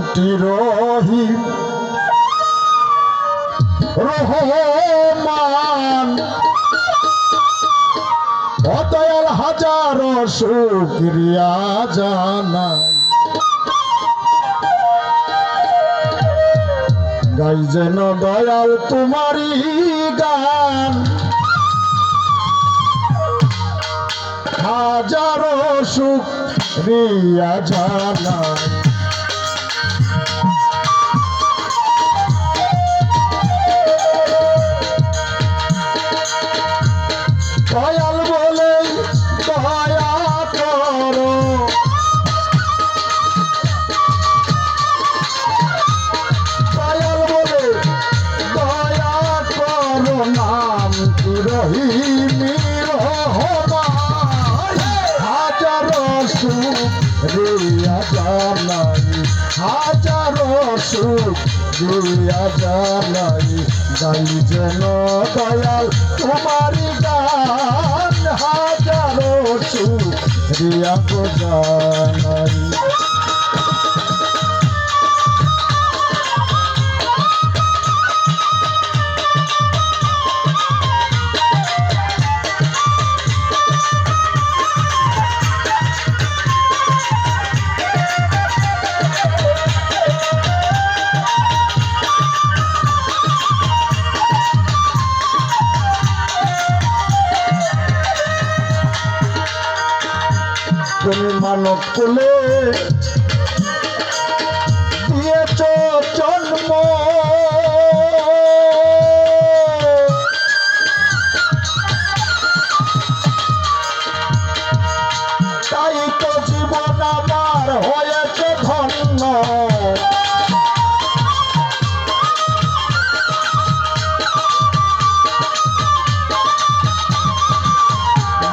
নামটি রহিম রহমান। অদয়াল হাজার শুক্রিয়া জানাই। গাই যেন দয়াল তোমারই গান। হাজারো সুখ রিয়া জানাই। হাজারো সুখ রিয়া জানাই গাই যেন দয়াল তোমারি গান হাজারো সুখ রিয়া জানাই। তুমি মানব কুলে। দিয়েছ জন্ম। তাই তো জীবন আমার হয়েছে ধন্য।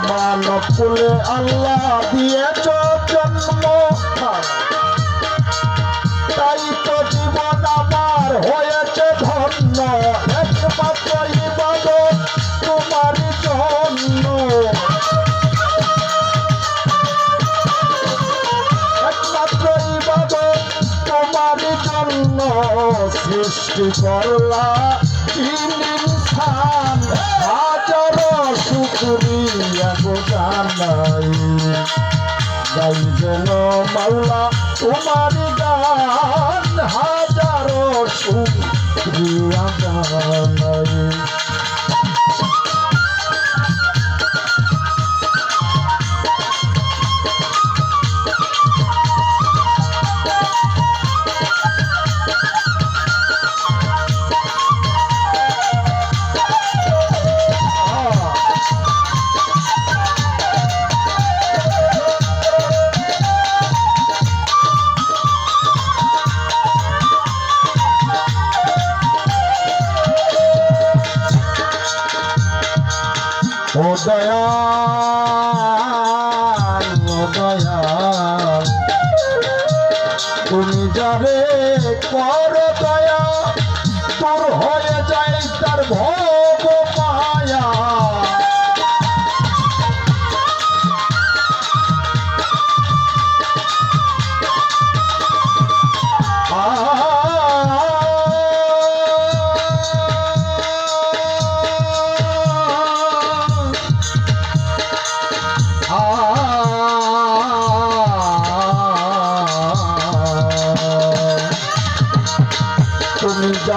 মানব কুলে আল্লাহ দিয়েছ হয়েছে ধন্য। একমাত্র ইবাদত তোমার জন্য। একমাত্র সৃষ্টি করলা ইনসান হাজারো শুক্রিয়া গো জানাই। গাই যেন মাওলা তোমার গান হাজারো শুক্রিয়া জানাই। ও দয়াল ও দয়াল তুমি যাবে কর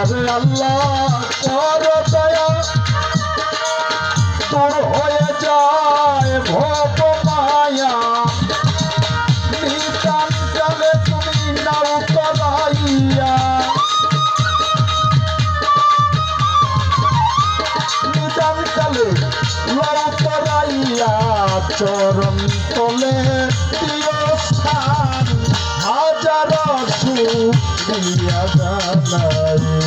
তুমি আল্লাহ কর দয়া তোর হয়ে যায় ভব মায়া নিতান চলে তুমি নাও করাইয়া নিতান চলে লাও করাইয়া চরণ তলে প্রিয় স্থান, হাজার সুরিয়া জানাই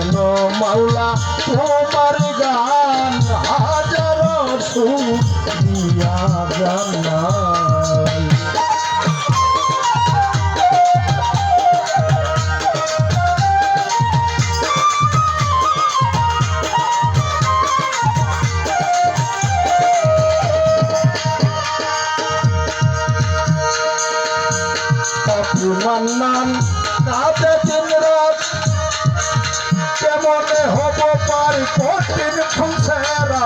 যেন মাওলা তোমার গান হাজার সুরিয়া জানাই। মান্নান কাঁদে দিন রাত কেমনে হব পারি কঠিন সংসারা।